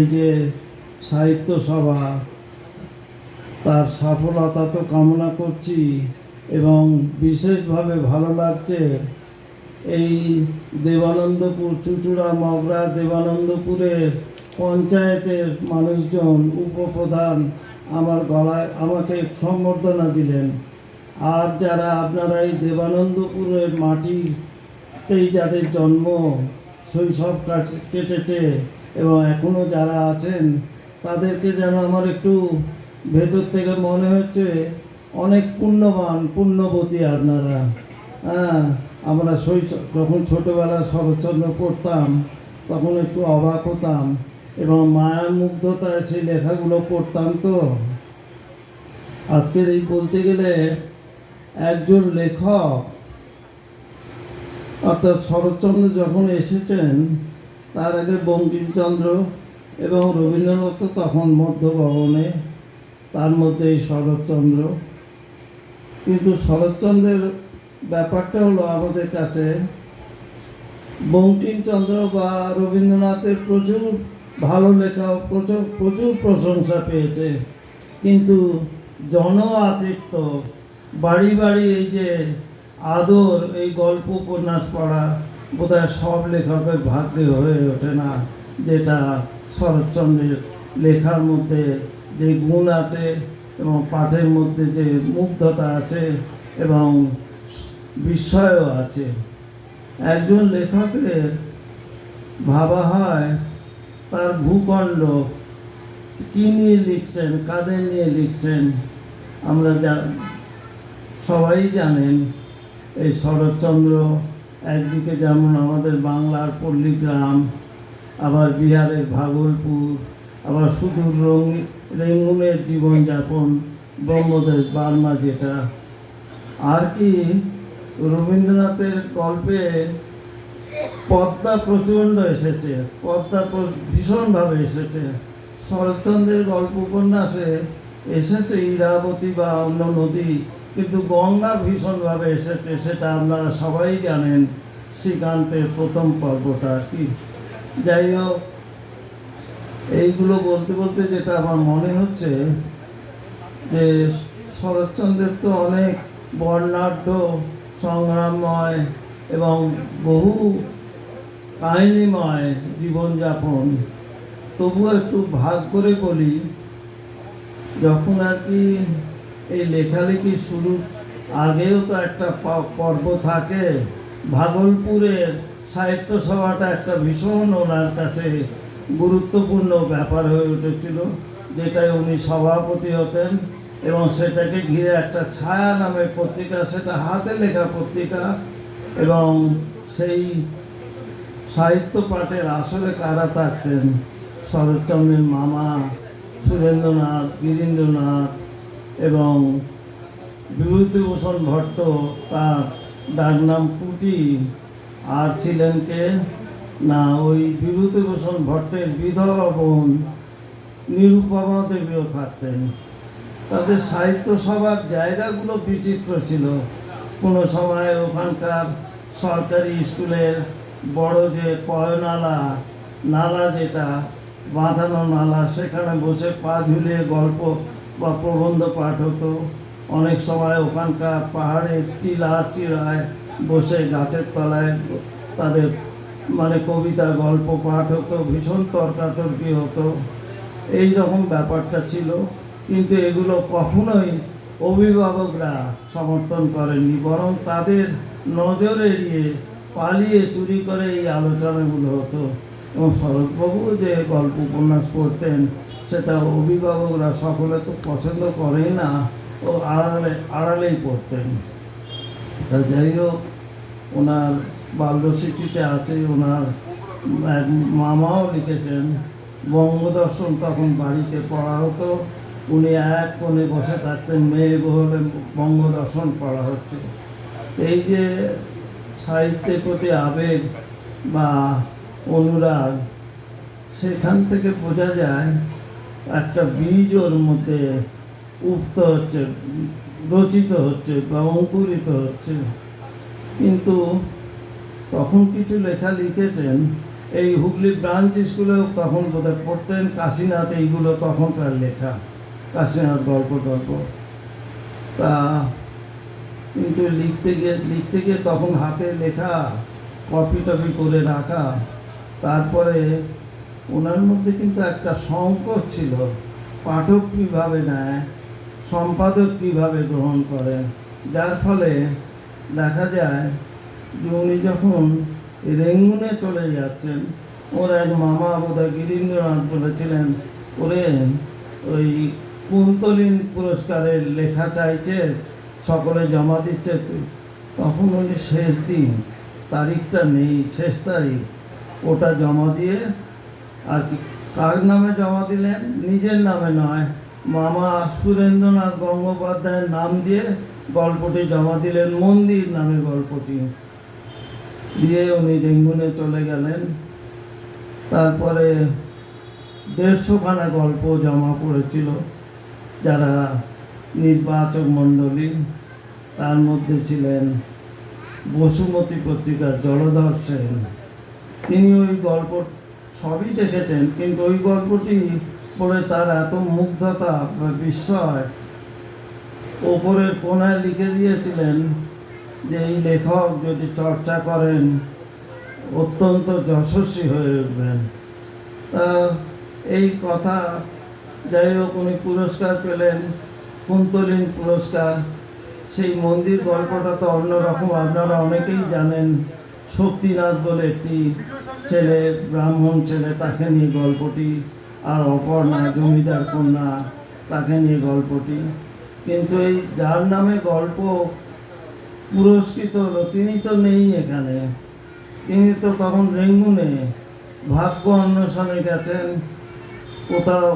যে সাহিত্য সভা, তার সফলতা তো কামনা করছি এবং বিশেষভাবে ভালো লাগছে এই দেবানন্দপুর, চুচুড়া, মগরা, দেবানন্দপুরের পঞ্চায়েতের মানুষজন, উপপ্রধান আমার গলায় আমাকে সম্বর্ধনা দিলেন। আর যারা আপনারা এই দেবানন্দপুরের মাটিতেই যাদের জন্ম, শৈশব কাট- কেটেছে এবং এখনও যারা আছেন, তাদেরকে যেন আমার একটু ভেতর থেকে মনে হচ্ছে, অনেক পুণ্যবান, পুণ্যবতী আপনারা। হ্যাঁ আমরা শৈশব যখন ছোটোবেলায় শরৎচন্দ্র পড়তাম, তখন একটু অবাক হতাম এবং মায়ার মুগ্ধতায় সেই লেখাগুলো পড়তাম তো। আজকের এই বলতে গেলে, একজন লেখক, অর্থাৎ শরৎচন্দ্র যখন এসেছেন তার আগে বঙ্কিমচন্দ্র এবং রবীন্দ্রনাথ তখন মধ্যভবনে, তার মধ্যে এই শরৎচন্দ্র। কিন্তু শরৎচন্দ্রের ব্যাপারটা হলো আমাদের কাছে, বঙ্কিমচন্দ্র বা রবীন্দ্রনাথের প্রচুর ভালো লেখা, প্রচুর প্রচুর প্রশংসা পেয়েছে। কিন্তু জন আতিথ্য বাড়ি বাড়ি এই যে আদর, এই গল্প উপন্যাস পড়া বোধহয় সব লেখকের ভাগ্যে হয়ে ওঠে না। যেটা শরৎচন্দ্রের লেখার মধ্যে যে গুণ আছে এবং পাঠের মধ্যে যে মুগ্ধতা আছে এবং বিস্ময়ও আছে। একজন লেখকের ভাবা হয়, তার ভূখণ্ড কী নিয়ে লিখছেন, কাদের নিয়ে লিখছেন, আমরা যা সবাই জানেন, এই শরৎচন্দ্র একদিকে যেমন আমাদের বাংলার পল্লীগ্রাম, আবার বিহারের ভাগলপুর, আবার সুদূর রঙ, রেঙ্গুনের জীবনযাপন ব্রহ্মদেশ বার্মা যেটা। আর কি, রবীন্দ্রনাথের গল্পে পদ্মা প্রচণ্ড এসেছে, পদ্মা ভীষণভাবে এসেছে। শরৎচন্দ্রের গল্প উপন্যাসে এসেছে ইরাবতী বা অন্য নদী, কিন্তু গঙ্গা ভীষণভাবে এসেছে, সেটা আপনারা সবাই জানেন। শ্রীকান্তের প্রথম পর্বটা আর কি। যাই হোক এইগুলো বলতে বলতে যেটা আমার মনে হচ্ছে যে শরৎচন্দ্রের তো অনেক বর্ণাঢ্য, সংগ্রামময় এবং বহু কাহিনীময় জীবনযাপন। তবুও একটু ভাগ করে বলি, যখন আর কি এই লেখালেখি শুরু আগেও তো একটা পর্ব থাকে ভাগলপুরের সাহিত্য সভাটা একটা ভীষণ ওনার কাছে গুরুত্বপূর্ণ ব্যাপার হয়ে উঠেছিল যেটায় উনি সভাপতি হতেন এবং সেটাকে ঘিরে একটা ছায়া নামে পত্রিকা, সেটা হাতে লেখা পত্রিকা এবং সেই সাহিত্য পাঠের আসলে কারা থাকতেন? শরৎচন্দ্রের মামা সুরেন্দ্রনাথ, গিরীন্দ্রনাথ এবং বিভূতিভূষণ ভট্ট তার ডাক নাম পুটি আর ছিলেন কে? না, ওই বিভূতিভূষণ ভট্টের বিধবা বোন নিরুপমা দেবীও থাকতেন। তাদের সাহিত্য সভার জায়গাগুলো বিচিত্র ছিল। কোনো সময় ওখানকার সরকারি স্কুলের বড় যে পয়নালা নালা যেটা, বাঁধানো নালা, সেখানে বসে পা ঝুলিয়ে গল্প বা প্রবন্ধ পাঠ হতো। অনেক সময় ওখানকার পাহাড়ে টিলা টিলায় বসে গাছের তলায় তাদের মানে কবিতা গল্প পাঠ হতো, ভীষণ তর্কাতর্কি হতো। এই রকম ব্যাপারটা ছিল। কিন্তু এগুলো কখনোই অভিভাবকরা সমর্থন করেননি, বরং তাদের নজর এড়িয়ে পালিয়ে চুরি করে এই আলোচনাগুলো হতো। এবং শরৎবাবু যে গল্প উপন্যাস পড়তেন, সেটা অভিভাবকরা সকলে তো পছন্দ করেই না। ও আড়ালে, আড়ালেই পড়তেন। যাই হোক, ওনার বাল্যস্মৃতিতে আছে, ওনার এক মামাও লিখেছেন, বঙ্গদর্শন তখন বাড়িতে পড়া হতো, উনি এক কোণে বসে থাকতেন, মেয়ে বহলে বঙ্গদর্শন পড়া হচ্ছে। এই যে সাহিত্যের প্রতি আবেগ বা অনুরাগ, সেখান থেকে বোঝা যায়, একটা বীজ ওর মধ্যে উক্ত হচ্ছে, রচিত হচ্ছে বা অঙ্কুরিত হচ্ছে। কিন্তু তখন কিছু লেখা লিখেছেন, এই হুগলি ব্রাঞ্চ স্কুলেও তখন বোধহয় পড়তেন, কাশীনাথ এইগুলো তখনকার লেখা, কাশীনাথ গল্প টল্প। তা কিন্তু লিখতে গিয়ে লিখতে গিয়ে তখন হাতে লেখা কপি টপি করে রাখা, তারপরে ওনার মধ্যে কিন্তু একটা সংকট ছিল, পাঠক কীভাবে নেয় সম্পাদক কীভাবে গ্রহণ করেন যার ফলে দেখা যায় যে উনি যখন রেঙ্গুনে চলে যাচ্ছেন, ওর এক মামা বোধহয় গিরীন্দ্রনাথ বলেছিলেন, ওরে, ওই কুন্তলিন পুরস্কারের লেখা চাইছে, সকলে জমা দিচ্ছে তখন উনি শেষ দিন, তারিখটা নেই, শেষ তারিখ, ওটা জমা দিয়ে আর কি, কার নামে জমা দিলেন? নিজের নামে নয় মামা সুরেন্দ্রনাথ গঙ্গোপাধ্যায়ের নাম দিয়ে গল্পটি জমা দিলেন, মন্দির নামে গল্পটি। দিয়ে উনি রেঙ্গুনে চলে গেলেন। তারপরে দেড়শোখানা গল্প জমা পড়েছিল, যারা নির্বাচক মণ্ডলী। তার মধ্যে ছিলেন বসুমতী পত্রিকার জলধর সেন। তিনি ওই গল্প সবই দেখেছেন, কিন্তু ওই গল্পটি পড়ে তার এত মুগ্ধতা, বিস্ময়। ওপরের কোনায় লিখে দিয়েছিলেন যে, এই লেখক যদি চর্চা করেন, অত্যন্ত যশস্বী হয়ে উঠবেন। তা এই কথা, যাই হোক, উনি পুরস্কার পেলেন, কুন্তলিন পুরস্কার। সেই মন্দির গল্পটা তো অন্যরকম, আপনারা অনেকেই জানেন শক্তিনাথ বলে একটি ছেলে, ব্রাহ্মণ ছেলে, তাকে নিয়ে গল্পটি আর অপর্ণা জমিদার কন্যা, তাকে নিয়ে গল্পটি। কিন্তু এই যার নামে গল্প পুরস্কৃত হলো, তিনি তো নেই এখানে। তিনি তো তখন রেঙ্গুনে ভাগ্য অন্বেষণে গেছেন কোথাও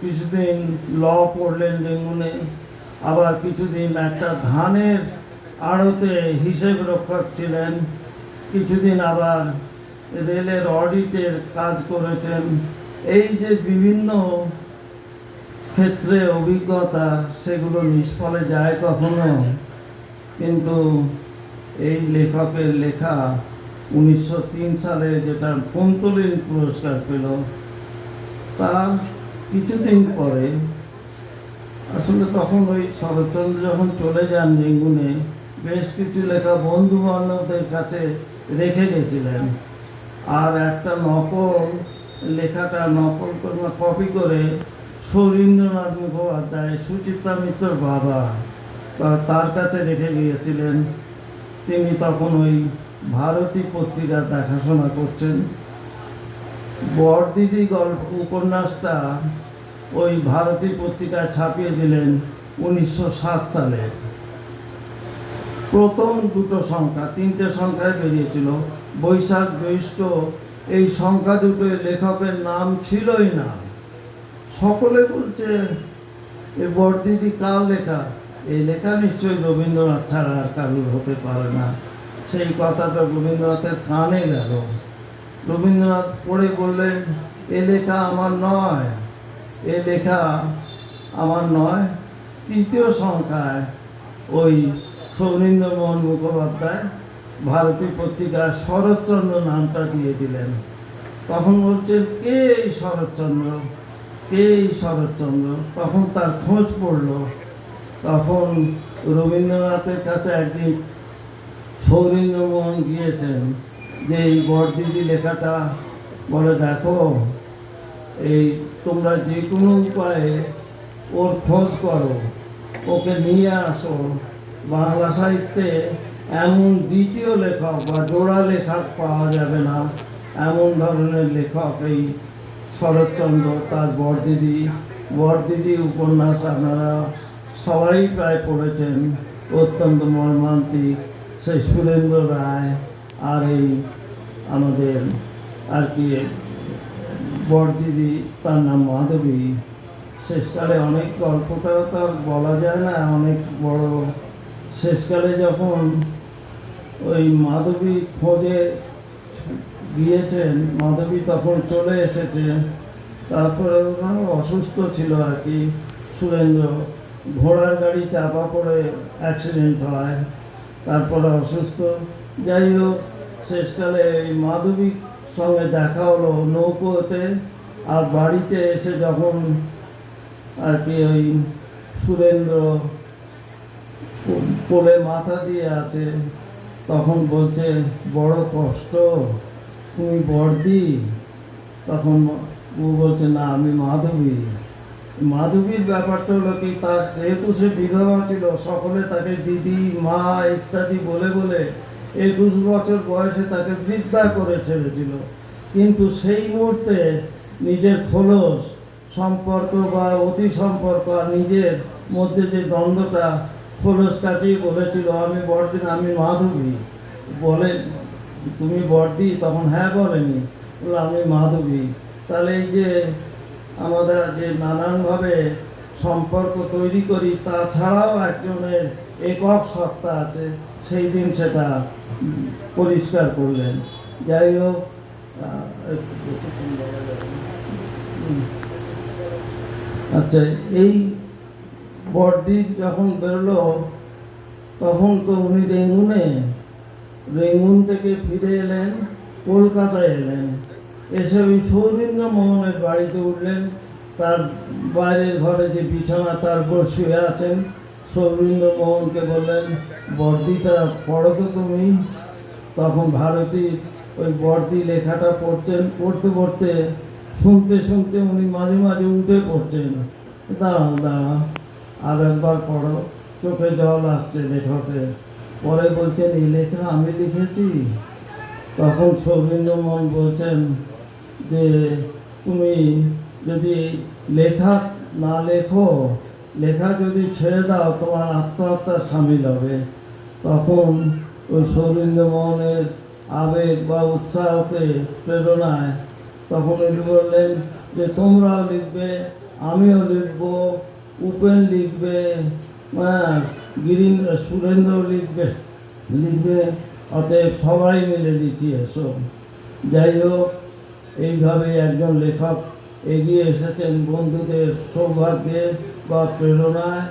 কিছুদিন ল পড়লেন রেঙ্গুনে আবার কিছুদিন একটা ধানের আড়তে হিসেব রক্ষক ছিলেন। কিছুদিন আবার রেলের অডিটের কাজ করেছেন। এই যে বিভিন্ন ক্ষেত্রে অভিজ্ঞতা, সেগুলো নিষ্ফলে যায় কখনো? কিন্তু এই লেখকের লেখা উনিশশো তিন সালে যেটা কুন্তলিন পুরস্কার পেল, তার কিছুদিন পরে আসলে তখন ওই শরৎচন্দ্র যখন চলে যান রেঙ্গুনে, বেশ কিছু লেখা বন্ধু বান্ধবদের কাছে রেখে গেছিলেন। আর একটা নকল লেখাটা নকল করে কপি করে সৌরীন্দ্রনাথ মুখোপাধ্যায় সুচিত্রা মিত্রর বাবা তার কাছে রেখে গিয়েছিলেন। তিনি তখন ওই ভারতী পত্রিকা দেখাশোনা করছেন। বরদিদি গল্প উপন্যাসটা ওই ভারতী পত্রিকায় ছাপিয়ে দিলেন উনিশশো সাত সালে। প্রথম দুটো সংখ্যা, তিনটে সংখ্যায় বেরিয়েছিল। বৈশাখ, জ্যৈষ্ঠ এই সংখ্যা দুটো লেখকের নাম ছিলই না। সকলে বলছে, এ বরদিদি কার লেখা? এই লেখা নিশ্চয়ই রবীন্দ্রনাথ ছাড়া আর কারুর হতে পারে না। সেই কথাটা রবীন্দ্রনাথের কানে গেল। রবীন্দ্রনাথ পড়ে বললেন, এ লেখা আমার নয়। এ লেখা আমার নয়। তৃতীয় সংখ্যায় ওই সৌরীন্দ্রমোহন মুখোপাধ্যায় ভারতী পত্রিকায় শরৎচন্দ্র নামটা দিয়ে দিলেন। তখন বলছেন, কে এই শরৎচন্দ্র? কে এই শরৎচন্দ্র? তখন তার খোঁজ পড়ল। তখন রবীন্দ্রনাথের কাছে একদিন সৌরীন্দ্রমোহন গিয়েছেন যে এই বরদিদি লেখাটা বলে, দেখো, এই তোমরা যে কোনো উপায়ে ওর খোঁজ করো, ওকে নিয়ে আসো বাংলা সাহিত্যে এমন দ্বিতীয় লেখক বা জোড়া লেখক পাওয়া যাবে না। এমন ধরনের লেখক এই শরৎচন্দ্র, তার বরদিদি। বরদিদি উপন্যাস আপনারা সবাই প্রায় পড়েছেন, অত্যন্ত মর্মান্তিক। সেই সুরেন্দ্র রায় আর এই আমাদের আর কি বরদিদি, তার নাম মাধবী। শেষকালে অনেক গল্পটাও তো বলা যায় না, অনেক বড় শেষকালে যখন ওই মাধবী খোঁজে গিয়েছেন, মাধবী তখন চলে এসেছে। তারপরে অসুস্থ ছিল আর কি। সুরেন্দ্র, ঘোড়ার গাড়ি চাপা পড়ে অ্যাক্সিডেন্ট হয়, তারপরে অসুস্থ। যাই হোক, শেষকালে এই মাধবী সঙ্গে দেখা হলো নৌকোতে আর বাড়িতে এসে যখন আর কি ওই সুরেন্দ্র কোলে মাথা দিয়ে আছে তখন বলছে, বড় কষ্ট, তুমি বর্দি তখন ও বলছে, না, আমি মাধবী। মাধবীর ব্যাপারটা হলো কি, তার যেহেতু সে বিধবা ছিল, সকলে তাকে দিদি, মা ইত্যাদি বলে বলে একুশ বছর বয়সে তাকে বৃদ্ধা করে ছেড়েছিল। কিন্তু সেই মুহূর্তে নিজের খোলস সম্পর্ক বা অতি সম্পর্ক আর নিজের মধ্যে যে দ্বন্দ্বটা খোলস কাটিয়ে বলেছিল, আমি বড়দিন, আমি মাধবী। বলে, তুমি বড়দি? তখন হ্যাঁ বলেনি। বলল আমি মাধবী। তাহলে এই যে আমাদের যে নানানভাবে সম্পর্ক তৈরি করি, তাছাড়াও একজনের একক সত্তা আছে, সেই দিন সেটা পরিষ্কার করলেন। যাই হোক বলা আচ্ছা এই বড়দি যখন বেরোলো, তখন তো উনি রেঙ্গুনে, রেঙ্গুন থেকে ফিরে এলেন, কলকাতায় এলেন। এসে ওই সৌরিন্দ্র মোহনের বাড়িতে উঠলেন। তার বাইরের ঘরে যে বিছানা, তার উপর শুয়ে আছেন। সৌরিন্দ্র মোহনকে বললেন, বর্দিটা পড়ো তো তুমি। তখন ভারতী ওই বর্দি লেখাটা পড়তেন পড়তে পড়তে শুনতে শুনতে উনি মাঝে মাঝে উঠে পড়ছেন। দাঁড়াও দাঁড়াও আর একবার পড়ো, চোখে জল আসছে লেখকের পরে বলছেন, এই লেখা আমি লিখেছি? তখন সৌরীন্দ্রমোহন বলছেন যে, তুমি যদি লেখা না লেখো, লেখা যদি ছেড়ে দাও, তোমার আত্মহত্যার সামিল হবে। তখন ওই সৌরীন্দ্রমোহনের আবেগ বা উৎসাহতে প্রেরণায় তখন উনি বললেন যে, তোমরাও লিখবে, আমিও লিখব। উপেন লিখবে গিরীন্দ্র সুরেন্দ্র লিখবে লিখবে, অতএব সবাই মিলে এসো যাই হোক এইভাবে একজন লেখক এগিয়ে এসেছেন বন্ধুদের সৌভাগ্যে বা প্রেরণায়।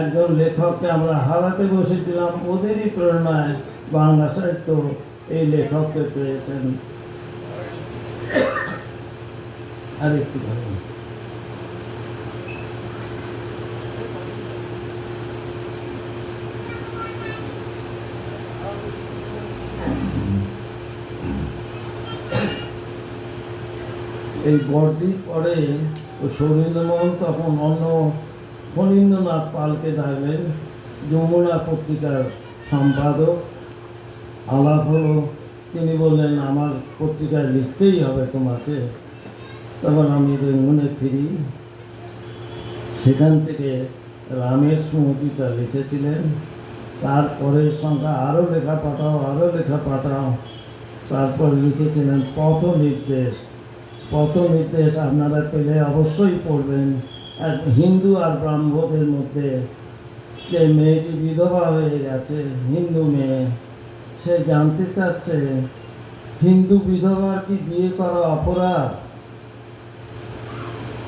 একজন লেখককে আমরা হারাতে বসেছিলাম, ওদেরই প্রেরণায় বাংলা সাহিত্য এই লেখককে পেয়েছেন। আর একটু ভালো এই পরে ওই সৌরেন্দ্রমোহন তখন অন্য ফণীন্দ্রনাথ পালকে ডাকলেন, যমুনা পত্রিকার সম্পাদক। আলাপ হলো, তিনি বললেন, আমার পত্রিকায় লিখতেই হবে তোমাকে। তখন আমি রেঙ্গুনে ফিরি। সেখান থেকে রামের স্মৃতিটা লিখেছিলেন। তারপরের সংখ্যা আরও লেখা পাঠাও আরও লেখা পাঠাও। তারপর লিখেছিলেন, পথ নির্দেশ। পথ নির্দেশ আপনারা পেলে অবশ্যই পড়বেন। এক হিন্দু আর ব্রাহ্মণদের মধ্যে যে মেয়েটি বিধবা হয়ে গেছে, হিন্দু মেয়ে, সে জানতে চাচ্ছে, হিন্দু বিধবার কি বিয়ে করা অপরাধ?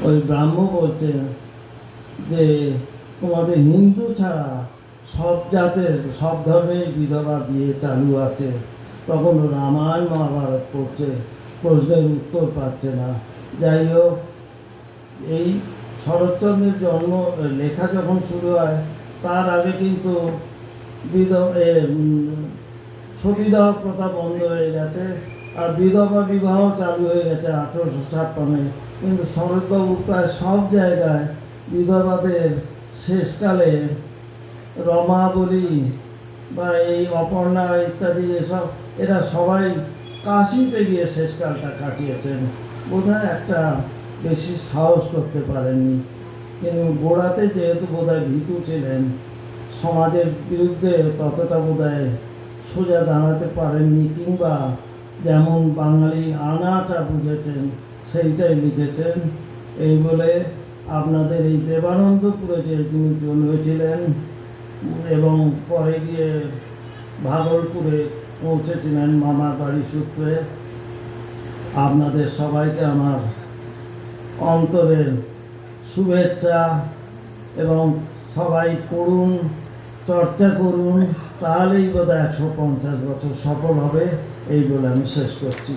ওই ব্রাহ্ম বলছে যে, তোমাদের হিন্দু ছাড়া সব জাতের, সব ধর্মের বিধবা বিয়ে চালু আছে। তখন রামায়ণ মহাভারত পড়ছে। প্রশ্নের উত্তর পাচ্ছে না। যাই হোক, এই শরৎচন্দ্রের জন্ম লেখা যখন শুরু হয়, তার আগে কিন্তু সতীদাহ প্রথা বন্ধ হয়ে গেছে আর বিধবা বিবাহ চালু হয়ে গেছে আঠেরোশো ছাপ্পান্নে কিন্তু শরৎবাবু প্রায় সব জায়গায় বিধবাদের শেষকালে রমাবলী বা এই অপর্ণা ইত্যাদি এসব, এরা সবাই কাশিতে গিয়ে শেষকালটা কাটিয়েছেন। বোধহয় একটা বেশি সাহস করতে পারেননি। কিন্তু গোড়াতে যেহেতু বোধহয় ভীতু ছিলেন, সমাজের বিরুদ্ধে ততটা বোধহয় সোজা দাঁড়াতে পারেননি কিংবা যেমন বাঙালি আনাটা বুঝেছেন, সেইটাই লিখেছেন। এই বলে আপনাদের এই দেবানন্দপুরে যে তিনি জন্মেছিলেন, এবং পরে গিয়ে ভাগলপুরে পৌঁছেছিলেন মামার বাড়ি সূত্রে। আপনাদের সবাইকে আমার অন্তরের শুভেচ্ছা এবং সবাই পড়ুন, চর্চা করুন, তাহলেই বোধহয় একশো পঞ্চাশ বছর সফল হবে, এই বলে আমি শেষ করছি।